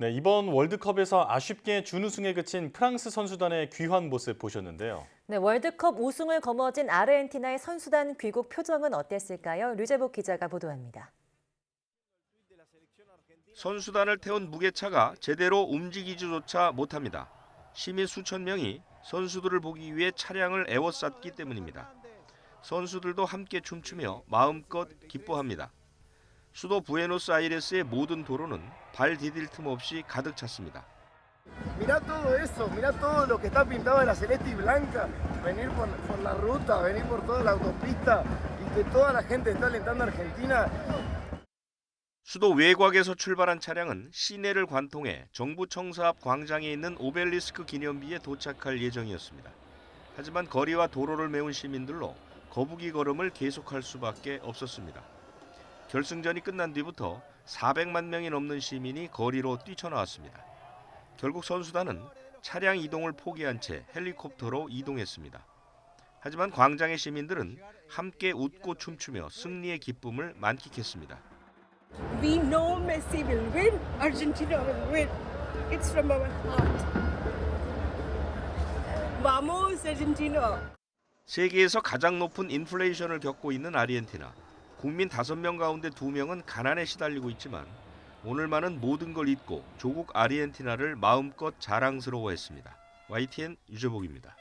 네, 이번 월드컵에서 아쉽게 준우승에 그친 프랑스 선수단의 귀환 모습 보셨는데요. 네, 월드컵 우승을 거머쥔 아르헨티나의 선수단 귀국 표정은 어땠을까요? 류재복 기자가 보도합니다. 선수단을 태운 무게차가 제대로 움직이지조차 못합니다. 시민 수천 명이 선수들을 보기 위해 차량을 에워쌌기 때문입니다. 선수들도 함께 춤추며 마음껏 기뻐합니다. 수도 부에노스아이레스의 모든 도로는 발 디딜 틈 없이 가득 찼습니다. Mirá todo eso, mirá todo lo que está pintado de la celeste y blanca. Venir por, por la ruta, venir por toda la autopista y que toda la gente está alentando a Argentina. 수도 외곽에서 출발한 차량은 시내를 관통해 정부 청사 앞 광장에 있는 오벨리스크 기념비에 도착할 예정이었습니다. 하지만 거리와 도로를 메운 시민들로 거북이 걸음을 계속할 수밖에 없었습니다. 결승전이 끝난 뒤부터 400만 명이 넘는 시민이 거리로 뛰쳐나왔습니다. 결국 선수단은 차량 이동을 포기한 채 헬리콥터로 이동했습니다. 하지만 광장의 시민들은 함께 웃고 춤추며 승리의 기쁨을 만끽했습니다. We know Messi will win, Argentina will win. It's from our heart. Vamos, Argentina! 세계에서 가장 높은 인플레이션을 겪고 있는 아르헨티나. 국민 5명 가운데 2명은 가난에 시달리고 있지만 오늘만은 모든 걸 잊고 조국 아르헨티나를 마음껏 자랑스러워했습니다. YTN 유재복입니다.